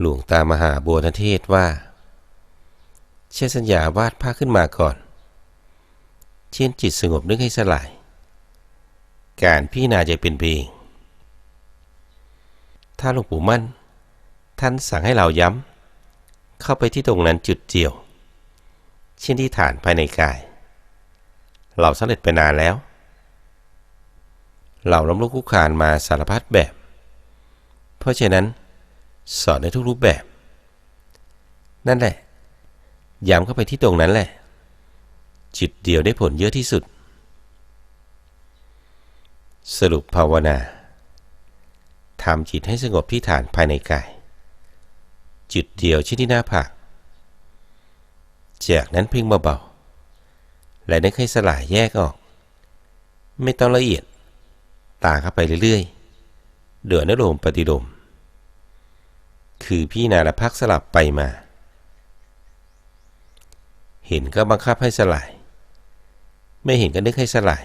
หลวงตามหาบัวนเทศว่า เช่นสัญญาวาดภาพขึ้นมาก่อน เช่นจิตสงบนึกให้สลาย การพี่นาจะเป็นเพลงถ้าหลวงปู่มั่น ท่านสั่งให้เราย้ำ เข้าไปที่ตรงนั้นจุดเดียว เช่นที่ฐานภายในกาย เราสำเร็จไปนานแล้ว เราล้มลุกคุกคานมาสารพัดแบบ เพราะฉะนั้น สอนในทุกรูปแบบ นั่นแหละ ย้ำเข้าไปที่ตรงนั้นแหละ จิตเดียวได้ผลเยอะที่สุด สรุปภาวนาทำจิตให้สงบที่ฐานภายในกายจุดเดียวที่ที่หน้าผากจากนั้นเพ่งเบาๆและนึกให้สลายแยกออก ไม่ต้องละเอียดตาเข้าไปเรื่อยๆเดือดนโลมปฏิโลม คือพี่นาละพักสลับไปมา เห็นก็บังคับให้สลาย ไม่เห็นก็นึกให้สลาย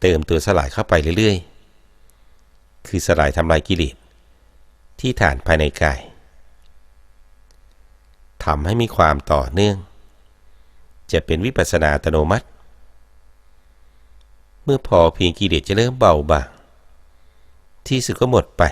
เติมตัวสลายเข้าไปเรื่อยๆ คือสลายทำลายกิเลสที่ฐานภายในกายทำให้มีความต่อเนื่อง จะเป็นวิปัสสนาอัตโนมัติ เมื่อพอเพียงกิเลสจะเริ่มเบาบางที่สุดก็หมดไป